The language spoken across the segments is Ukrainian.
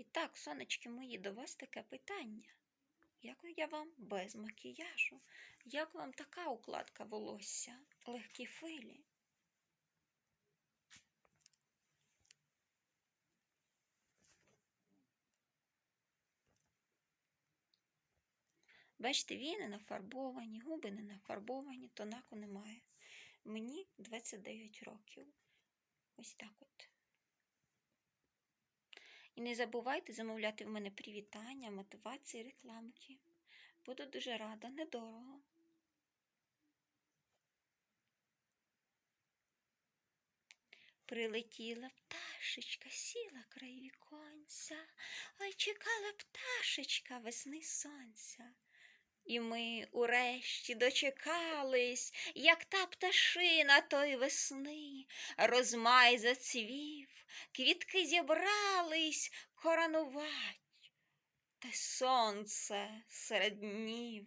І так, сонечки мої, до вас таке питання. Як я вам без макіяжу? Як вам така укладка волосся? Легкі филі? Бачите, вії не нафарбовані, губи не нафарбовані, тонаку немає. Мені 29 років. Ось так от. І не забувайте замовляти в мене привітання, мотивації, рекламки. Буду дуже рада, недорого. Прилетіла пташечка, сіла край віконця, ой чекала пташечка весни сонця. І ми урешті дочекались, як та пташина той весни, розмай зацвів, квітки зібрались коронувать, та сонце серед днів.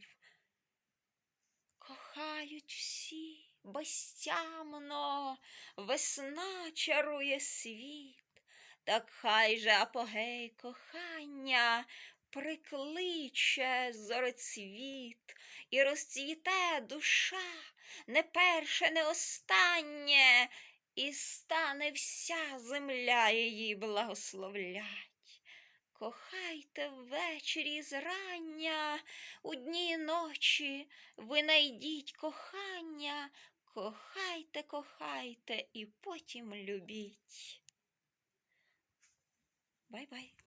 Кохають всі безтямно, весна чарує світ, так хай же апогей кохання прикличе зорецвіт, і розцвіте душа не перше, не останнє, і стане вся земля її благословлять. Кохайте ввечері зрання, у дні і ночі ви найдіть кохання, кохайте, кохайте і потім любіть. Бай-бай.